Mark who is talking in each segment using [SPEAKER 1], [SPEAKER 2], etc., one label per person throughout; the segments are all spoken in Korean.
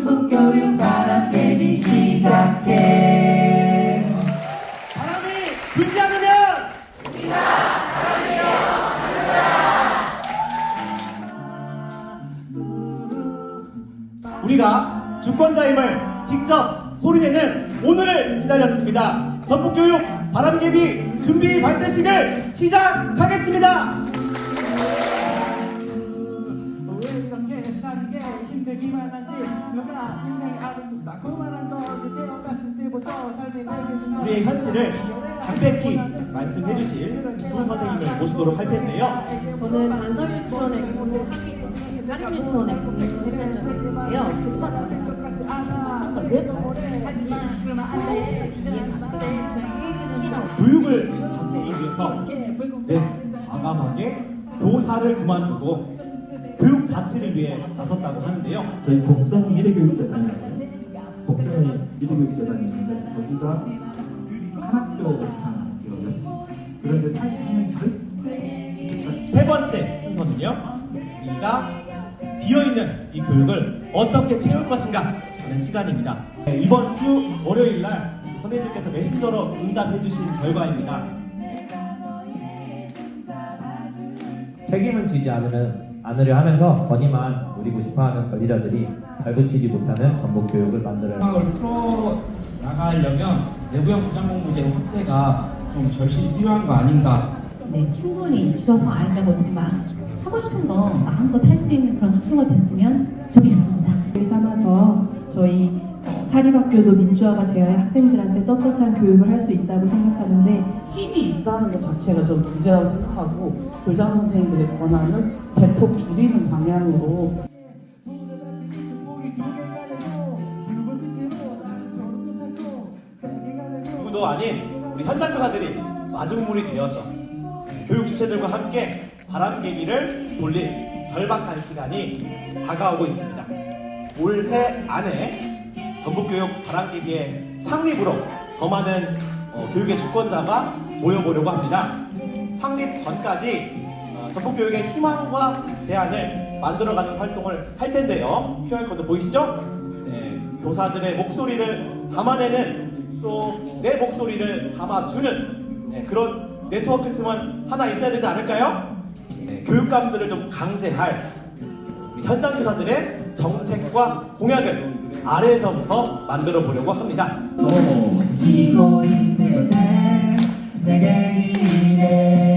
[SPEAKER 1] 전북교육 바람개비 시작해
[SPEAKER 2] 바람이 불지 않으면 우리가 주권자임을 직접 소리내는 오늘을 기다렸습니다. 전북교육 바람개비 준비 발대식을 시작하겠습니다.
[SPEAKER 3] 힘들기만 한지 누구나 인생의 아름답다 그만한 걸 태어났을 때부터 삶이 내게 준
[SPEAKER 2] 우리의 현실을 담백히 말씀해 주실 수 선생님을 모시도록 할 텐데요.
[SPEAKER 4] 저는 안성유치원에 근무를 하기 전에 했던 적이 있는데요. 그동안 하지 특히나
[SPEAKER 2] 교육을 받기 위해서 네, 과감하게 교사를 그만두고 교육 자체를 위해 나섰다고 하는데요.
[SPEAKER 5] 저희 복성 미래교육재단이라고요. 복성의 미래교육재단이 있는데 거기가 한 학교 이상이거든요. 그런데 사실은 절대
[SPEAKER 2] 세 번째 순서는요. 우리가 비어있는 이 교육을 어떻게 채울 것인가 하는 시간입니다. 네, 이번 주 월요일 날 선생님께서 메신저로 응답해 주신 결과입니다.
[SPEAKER 6] 책임을 지지 않으면 않으려 하면서 건의만 누리고 싶어하는 권리자들이 발붙이지 못하는 전북 교육을 만들어야 합니다.
[SPEAKER 7] 상황을 풀어 나가려면 내부형 부장공부제 확대가 좀 절실히 필요한 거 아닌가
[SPEAKER 8] 네, 충분히 쉬어서 아이들하고 정말 하고 싶은 거 마음껏 할 수 있는 그런 학교가 됐으면 좋겠습니다.
[SPEAKER 9] 를 삼아서 저희 어, 사립학교도 민주화가 되어야 학생들한테 떳떳한 교육을 할 수 있다고 생각하는데
[SPEAKER 10] 힘이 있다는 것 자체가 저는 문제라고 생각하고 교장 선생님들의 권한을 대폭 줄이는 방향으로
[SPEAKER 2] 누구도 아닌 우리 현장 교사들이 마중물이 되어서 교육 주체들과 함께 바람개비를 돌릴 절박한 시간이 다가오고 있습니다. 올해 안에 전북교육 바람개비의 창립으로 더 많은 어, 교육의 주권자가 모여보려고 합니다. 창립 전까지 어, 전북교육의 희망과 대안을 만들어가는 활동을 할 텐데요. QR코드 보이시죠? 네, 교사들의 목소리를 담아내는 또 내 목소리를 담아주는 네, 그런 네트워크 틈은 하나 있어야 되지 않을까요? 네, 교육감들을 좀 강제할 우리 현장 교사들의 정책과 공약을 아래에서부터 만들어 보려고 합니다.
[SPEAKER 1] 지고 있을 때 내게 기대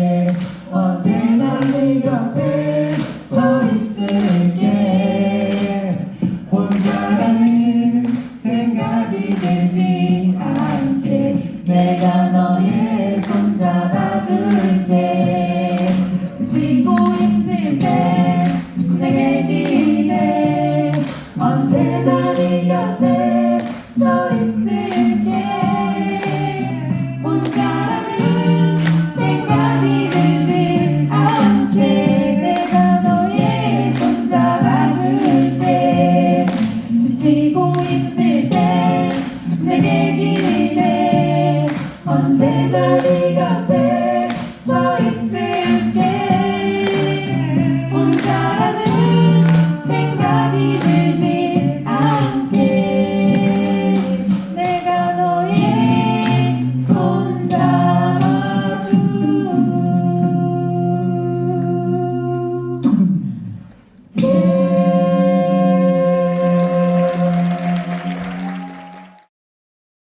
[SPEAKER 1] 이내 언제나